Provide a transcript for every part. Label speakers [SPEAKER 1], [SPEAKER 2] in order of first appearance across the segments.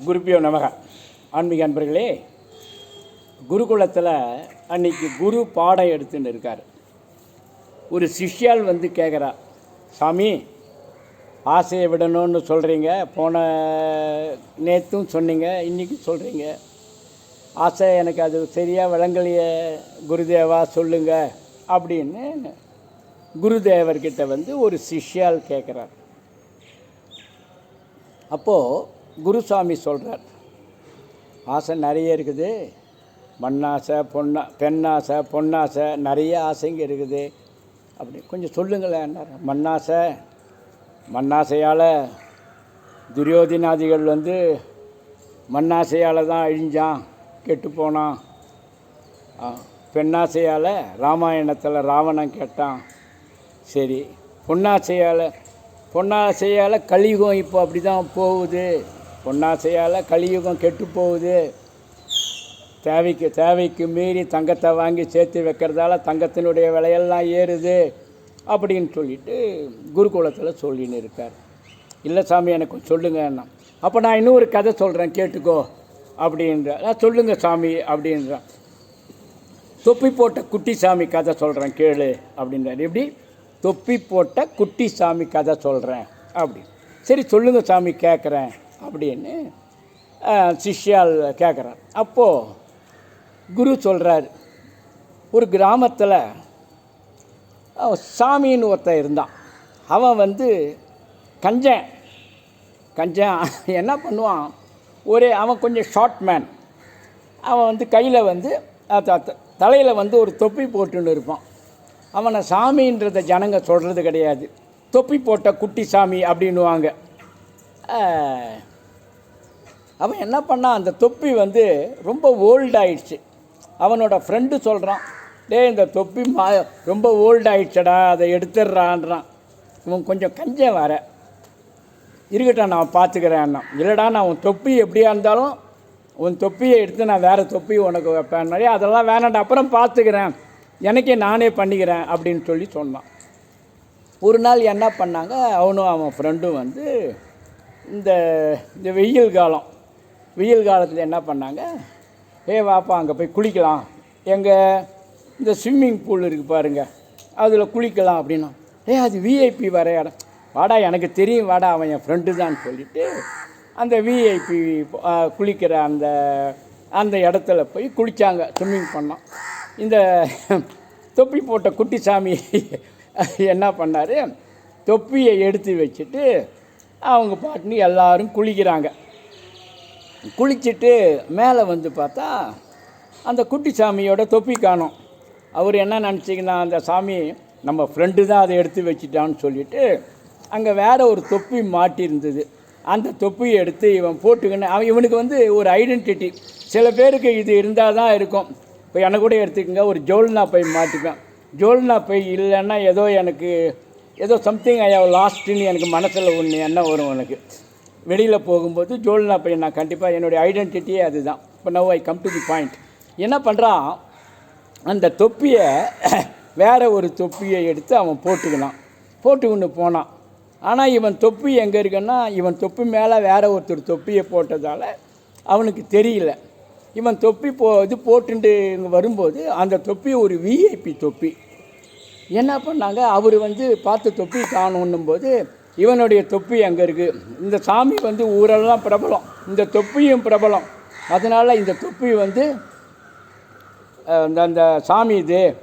[SPEAKER 1] குருப்பியோ நமக. ஆன்மீக அன்பர்களே குருகுலத்தில் அன்னைக்கு குரு பாடம் எடுத்துன்னு இருக்கார். ஒரு சிஷ்யால் வந்து கேட்குறா சாமி ஆசையை விடணும்னு சொல்கிறீங்க போன நேற்றும் சொன்னீங்க இன்றைக்கி சொல்கிறீங்க ஆசை எனக்கு அது சரியாக வழங்கலையே குருதேவா சொல்லுங்க அப்படின்னு குருதேவர்கிட்ட வந்து ஒரு சிஷ்யால் கேட்குறார் அப்போது குருசாமி சொல்கிறார் ஆசை நிறைய இருக்குது. மண்ணாசை பொண்ணா பெண்ணாசை பொன்னாசை நிறைய ஆசைங்க இருக்குது. அப்படி கொஞ்சம் சொல்லுங்களேன் மண்ணாசை மண்ணாசையால் துரியோதினாதிகள் வந்து மண்ணாசையால் தான் அழிஞ்சான் கெட்டு போனான். பெண்ணாசையால் ராமாயணத்தில் ராவணன் கேட்டான். சரி பொன்னாசையால் பொன்னாசையால் கலியுகம் இப்போ அப்படி தான் போகுது. பொன்னாசையால் கலியுகம் கெட்டு போகுது. தேவைக்கு தேவைக்கு மீறி தங்கத்தை வாங்கி சேர்த்து வைக்கிறதால தங்கத்தினுடைய விலையெல்லாம் ஏறுது அப்படின்னு சொல்லிட்டு குருகுலத்தில் சொல்லின்னு இருக்கார். இல்லை சாமி எனக்கு சொல்லுங்கன்னா அப்போ நான் இன்னொரு கதை சொல்கிறேன் கேட்டுக்கோ அப்படின்ற நான் சொல்லுங்க சாமி அப்படின்றான் தொப்பி போட்ட குட்டி சாமி கதை சொல்கிறேன் கேளு அப்படின்றார். எப்படி? தொப்பி போட்ட குட்டி சாமி கதை சொல்கிறேன் அப்படி சரி சொல்லுங்கள் சாமி கேட்குறேன் அப்படின்னு சிஷ்யால் கேட்குறான் அப்போது குரு சொல்கிறார் ஒரு கிராமத்தில் சாமின்னு ஒருத்தன் இருந்தான். அவன் வந்து கஞ்சன். கஞ்சன் என்ன பண்ணுவான்? ஒரே அவன் கொஞ்சம் ஷார்ட் மேன் அவன் வந்து கையில் வந்து தலையில் வந்து ஒரு தொப்பி போட்டுன்னு இருப்பான். அவனை சாமின்றத ஜனங்க சொல்கிறது கிடையாது. தொப்பி போட்ட குட்டி சாமி அப்படின்னுவாங்க. அவன் என்ன பண்ணான் அந்த தொப்பி வந்து ரொம்ப ஓல்ட் ஆயிடுச்சு. அவனோட ஃப்ரெண்டு சொல்கிறான் டேய் இந்த தொப்பி மா ரொம்ப ஓல்ட் ஆயிடுச்சடா அதை எடுத்துடுறான்றான். இவன் கொஞ்சம் கஞ்சம் வர இருக்கட்டும் நான் பார்த்துக்கிறேன் இல்லைடா நான் உன் தொப்பி எப்படியா இருந்தாலும் உன் தொப்பியை எடுத்து நான் வேறு தொப்பி உனக்கு வைப்பேன். நிறைய அதெல்லாம் வேணாண்டா அப்புறம் பார்த்துக்கிறேன். எனக்கே நானே பண்ணிக்கிறேன் அப்படின்னு சொல்லி சொன்னான். ஒரு நாள் என்ன பண்ணாங்க அவனும் அவன் ஃப்ரெண்டும் வந்து இந்த இந்த வெயில் காலம் வெயில் காலத்தில் என்ன பண்ணாங்க? ஏ வாப்பா அங்கே போய் குளிக்கலாம். எங்கள் இந்த ஸ்விம்மிங் பூல் இருக்குது பாருங்க. அதில் குளிக்கலாம் அப்படின்னா ஏ அது விஐபி வர இடம். வாடா எனக்கு தெரியும் வாடா அவன் என் ஃப்ரெண்டு தான் சொல்லிட்டு அந்த விஐபி குளிக்கிற அந்த அந்த இடத்துல போய் குளித்தாங்க ஸ்விம்மிங் பண்ணோம். இந்த தொப்பி போட்ட குட்டிசாமி என்ன பண்ணார்? தொப்பியை எடுத்து வச்சுட்டு அவங்க பாட்டுன்னு எல்லோரும் குளிக்கிறாங்க. குளிச்சுட்டு மேலே வந்து பார்த்தா அந்த குட்டி சாமியோட தொப்பி காணும். அவர் என்ன நினச்சிங்கன்னா அந்த சாமி நம்ம ஃப்ரெண்டு தான் அதை எடுத்து வச்சிட்டான்னு சொல்லிட்டு அங்கே வேறு ஒரு தொப்பி மாட்டியிருந்தது. அந்த தொப்பியை எடுத்து இவன் போட்டுக்கின்னு அவன் இவனுக்கு வந்து ஒரு ஐடென்டிட்டி சில பேருக்கு இது இருந்தால் தான் இருக்கும். இப்போ எனக்கு கூட எடுத்துக்கோங்க ஒரு ஜோல்னா பை மாட்டிப்பேன் ஜோல்னா பை இல்லைன்னா ஏதோ எனக்கு ஏதோ சம்திங் ஐ ஹவ் லாஸ்ட்டுன்னு எனக்கு மனசில் ஒன்று எண்ணம் வரும் எனக்கு வெளியில் போகும்போது ஜோல்னா பையன் நான் கண்டிப்பாக என்னுடைய ஐடென்டிட்டியே அதுதான். இப்போ now I come to the point என்ன பண்ணுறான் அந்த தொப்பியை வேறு ஒரு தொப்பியை எடுத்து அவன் போட்டுக்கினான். போட்டுக்கின்னு போனான். ஆனால் இவன் தொப்பி எங்கே இருக்குன்னா இவன் தொப்பி மேலே வேற ஒருத்தர் தொப்பியை போட்டதால் அவனுக்கு தெரியல. இவன் தொப்பி போ இது போட்டுட்டு வரும்போது அந்த தொப்பி ஒரு விஐபி தொப்பி. என்ன பண்ணாங்க? அவர் வந்து பார்த்து தொப்பி காணுன்னும் போது இவனுடைய தொப்பி அங்கே இருக்குது இந்த சாமி வந்து ஊரெல்லாம் பிரபலம். இந்த தொப்பியும் பிரபலம். அதனால் இந்த தொப்பி வந்து அந்த அந்த சாமி இது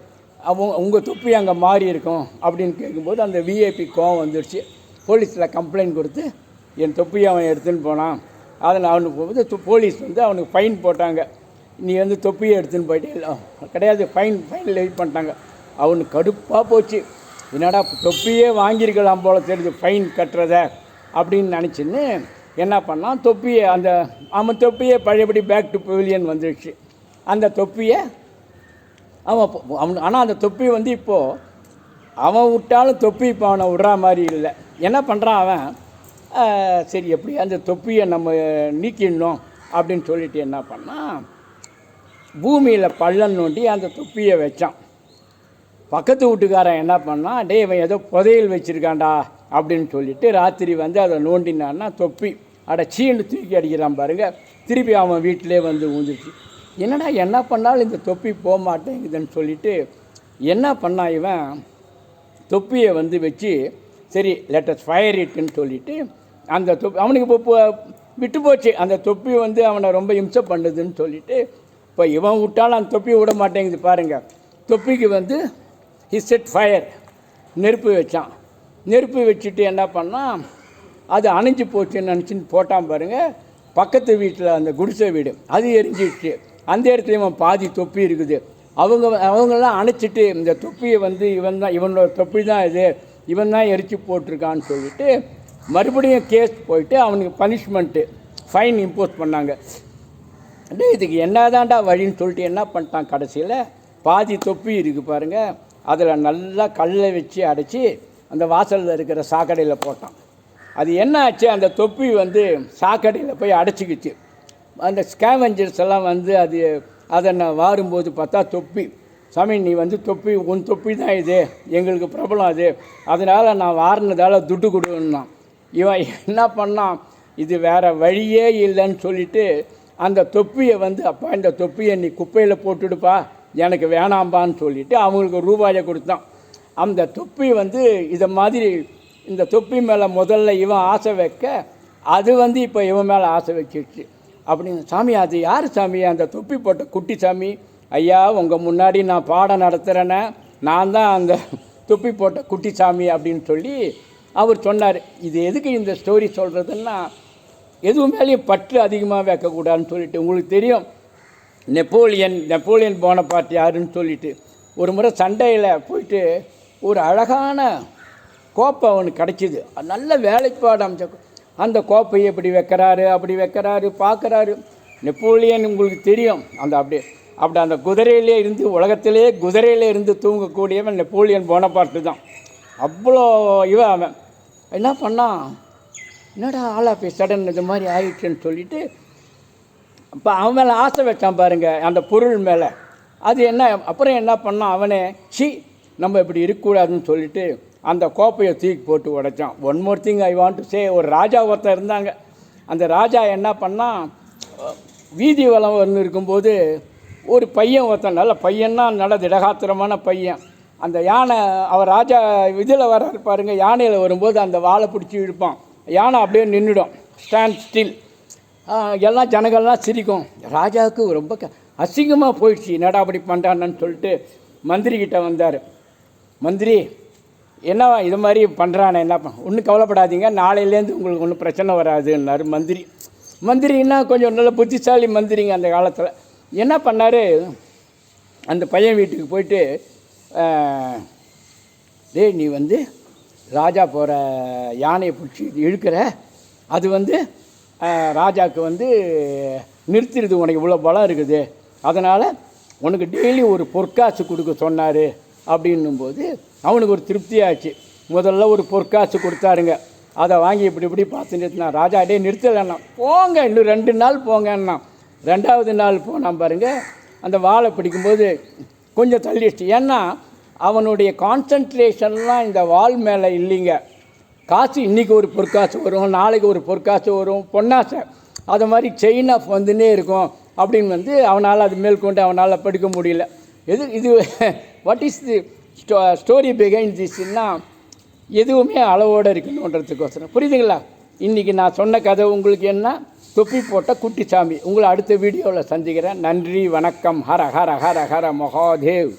[SPEAKER 1] அவங்க உங்கள் தொப்பி அங்கே மாறி இருக்கும் அப்படின்னு கேட்கும்போது அந்த விஐபி கோவம் வந்துடுச்சு போலீஸில் கம்ப்ளைண்ட் கொடுத்து என் தொப்பியை அவன் எடுத்துன்னு போனான். அதில் அவனுக்கு போகும்போது து- போலீஸ் வந்து அவனுக்கு ஃபைன் போட்டாங்க. நீ வந்து தொப்பியை எடுத்துன்னு போயிட்டே இல்லை. கிடையாது ஃபைன் ஃபைன் லெவி பண்ணிட்டாங்க. அவனுக்கு கடுப்பாக போச்சு. என்னடா தொப்பியே வாங்கியிருக்கலாம் போல் தெரிஞ்சு ஃபைன் கட்டுறத அப்படின்னு நினச்சின்னு என்ன பண்ணான்? தொப்பியை அந்த அவன் தொப்பியை பழையபடி பேக் டு பெவிலியன் வந்துடுச்சு அந்த தொப்பியை அவன் அவன் ஆனால் அந்த தொப்பி வந்து இப்போது அவன் விட்டாலும் தொப்பி இப்போ அவனை விடுற மாதிரி இல்லை. என்ன பண்ணுறான் அவன்? சரி எப்படி அந்த தொப்பியை நம்ம நீக்கிடணும் அப்படின்னு சொல்லிட்டு என்ன பண்ணான்? பூமியில் பள்ளம் நோண்டி அந்த தொப்பியை வச்சான். பக்கத்து வீட்டுக்காரன் என்ன பண்ணான் டே இவன் ஏதோ புதையல் வச்சுருக்கான்டா அப்படின்னு சொல்லிட்டு ராத்திரி வந்து அதை நோண்டினான்னா தொப்பி. அட சீனு தூக்கி அடிக்கிறான் பாருங்க. திருப்பி அவன் வீட்டிலே வந்து ஊந்துச்சு என்னடா என்ன பண்ணாலும் இந்த தொப்பி போக மாட்டேங்குதுன்னு சொல்லிட்டு என்ன பண்ணான் இவன்? தொப்பியை வந்து வச்சு சரி லெட்டஸ் ஃபயர் இட்டுன்னு சொல்லிட்டு அந்த தொப்பி அவனுக்கு இப்போ விட்டு போச்சு. அந்த தொப்பி வந்து அவனை ரொம்ப இம்சை பண்ணுதுன்னு சொல்லிட்டு இப்போ இவன் விட்டாலும் அந்த தொப்பி விட மாட்டேங்குது பாருங்கள் தொப்பிக்கு வந்து ஹி செட் ஃபயர் நெருப்பு வச்சான். நெருப்பு வச்சுட்டு என்ன பண்ணான் அது அணைஞ்சு போச்சுன்னு நினச்சின்னு போட்டான் பாருங்க. பக்கத்து வீட்டில் அந்த குடிசை வீடு அது எரிஞ்சிடுச்சு அந்த இடத்துல இவன் பாதி தொப்பி இருக்குது. அவங்க அவங்கெல்லாம் அணைச்சிட்டு இந்த தொப்பியை வந்து இவன் தான் இவனோட தொப்பி தான் இது. இவன் தான் எரிச்சு போட்டிருக்கான்னு சொல்லிட்டு மறுபடியும் கேஸ் போயிட்டு அவனுக்கு பனிஷ்மெண்ட்டு ஃபைன் இம்போஸ் பண்ணாங்க. இதுக்கு இதுக்கு என்னதான்டா வழின்னு சொல்லிட்டு என்ன பண்ணிட்டான் கடைசியில்? பாதி தொப்பி இருக்குது பாருங்கள் அதில் நல்லா கல்லை வச்சு அடைச்சி அந்த வாசலில் இருக்கிற சாக்கடையில் போட்டான். அது என்ன ஆச்சு? அந்த தொப்பி வந்து சாக்கடையில் போய் அடைச்சிக்கிச்சு. அந்த ஸ்கேவெஞ்சர்ஸ் எல்லாம் வந்து அது அதை நான் வாரும்போது பார்த்தா தொப்பி. சாமி நீ வந்து தொப்பி உன் தொப்பி தான் இது. எங்களுக்கு பிரபலம் அது. அதனால் நான் வாரினதால் துட்டு கொடுன்னான். இவன் என்ன பண்ணான்? இது வேறு வழியே இல்லைன்னு சொல்லிட்டு அந்த தொப்பியை வந்து அப்பா இந்த தொப்பியை நீ குப்பையில் போட்டுடுப்பா. எனக்கு வேணாம்பான்னு சொல்லிட்டு அவங்களுக்கு ரூபாயை கொடுத்தான். அந்த தொப்பி வந்து இதை மாதிரி இந்த தொப்பி மேலே முதல்ல இவன் ஆசை வைக்க அது வந்து இப்போ இவன் மேலே ஆசை வச்சிருச்சு. அப்படின்னு சாமி அது யார் சாமி? அந்த தொப்பி போட்ட குட்டி சாமி. ஐயா உங்கள் முன்னாடி நான் பாடம் நடத்துகிறேன்னே நான் தான் அந்த தொப்பி போட்ட குட்டி சாமி அப்படின்னு சொல்லி அவர் சொன்னார். இது எதுக்கு இந்த ஸ்டோரி சொல்கிறதுன்னா எதுவும் மேலேயும் பற்று அதிகமாக வைக்கக்கூடாதுன்னு சொல்லிட்டு உங்களுக்கு தெரியும். நெப்போலியன் நெப்போலியன் போனபார்ட் யாருன்னு சொல்லிட்டு ஒரு முறை சண்டையில் போயிட்டு ஒரு அழகான கோப்பை அவனுக்கு கிடச்சிது. நல்ல வேலைப்பாடு அமைச்ச அந்த கோப்பையை இப்படி வைக்கிறாரு அப்படி வைக்கிறாரு பார்க்குறாரு. நெப்போலியன் உங்களுக்கு தெரியும். அந்த அப்படியே அப்படி அந்த குதிரையிலே இருந்து உலகத்திலே குதிரையிலே இருந்து தூங்கக்கூடியவன் நெப்போலியன் போனபார்ட்டு தான். அவ்வளோ இவன் அவன். என்ன பண்ணான்? என்னடா ஆளா போய் சடன் இந்த மாதிரி ஆயிடுச்சுன்னு சொல்லிட்டு இப்போ அவன் மேலே ஆசை வச்சான் பாருங்கள் அந்த பொருள் மேலே. அது என்ன அப்புறம் என்ன பண்ணான் அவனே சி நம்ம இப்படி இருக்கக்கூடாதுன்னு சொல்லிட்டு அந்த கோப்பையை தூக்கி போட்டு உடைச்சான். One more thing I want to say ஒரு ராஜா ஒருத்தன் இருந்தாங்க. அந்த ராஜா என்ன பண்ணால் வீதி வளம் வந்து இருக்கும்போது ஒரு பையன் ஒருத்தன் நல்ல பையன்னா நல்ல திடகாத்திரமான பையன். அந்த யானை அவர் ராஜா இதில் வர பாருங்கள் யானையில் வரும்போது அந்த வாழை பிடிச்சி இழுப்பான். யானை அப்படியே நின்றுடும் ஸ்டாண்ட் ஸ்டில் எல்லாம் ஜனங்கள்லாம் சிரிக்கும். ராஜாவுக்கு ரொம்ப க அசிங்கமாக போயிடுச்சு. என்னடா அப்படி பண்ணுறான்னு சொல்லிட்டு மந்திரிக்கிட்ட வந்தார். மந்திரி என்னவா இது மாதிரி பண்ணுறானே என்ன ஒன்றும் கவலைப்படாதீங்க. நாளையிலேருந்து உங்களுக்கு ஒன்றும் பிரச்சனை வராதுன்னாரு மந்திரி. மந்திரின்னா கொஞ்சம் நல்ல புத்திசாலி மந்திரிங்க அந்த காலத்தில். என்ன பண்ணார்? அந்த பையன் வீட்டுக்கு போயிட்டு டே டேய் நீ வந்து ராஜா போகிற யானையை பிடிச்சி இழுக்கிற. அது வந்து ராஜாவுக்கு வந்து நிறுத்திடுது உனக்கு இவ்வளோ பலம் இருக்குது. அதனால் உனக்கு டெய்லி ஒரு பொற்காசு கொடுக்க சொன்னார் அப்படின்னும்போது அவனுக்கு ஒரு திருப்தியாச்சு முதல்ல ஒரு பொற்காசு கொடுத்தாருங்க. அதை வாங்கி இப்படி இப்படி பார்த்துட்டு நிறுத்தினான் ராஜா டே நிறுத்தலைன்னா போங்க இன்னும் ரெண்டு நாள் போங்கன்னா ரெண்டாவது நாள் போனால் பாருங்க. அந்த வாழை பிடிக்கும்போது கொஞ்சம் தள்ளிடுச்சு. ஏன்னா அவனுடைய கான்சன்ட்ரேஷன்லாம் இந்த வால் மேலே இல்லைங்க. காசு இன்றைக்கி ஒரு பொற்காசு வரும் நாளைக்கு ஒரு பொற்காசு வரும் பொன்னாசை. அது மாதிரி செயின் ஆஃப் வந்துன்னே இருக்கும். அப்படின்னு வந்து அவனால் அது மேற்கொண்டு அவனால் படிக்க முடியல. எது இது what is the ஸ்டோ story behind திஸ்னால் எதுவுமே அளவோடு இருக்கணுன்றதுக்கோசரம். புரியுதுங்களா? இன்றைக்கி நான் சொன்ன கதை உங்களுக்கு என்ன? தொப்பி போட்ட குட்டிசாமி உங்களை அடுத்த வீடியோவில் சந்திக்கிறேன். நன்றி வணக்கம். ஹர ஹர ஹர ஹர மகாதேவ்.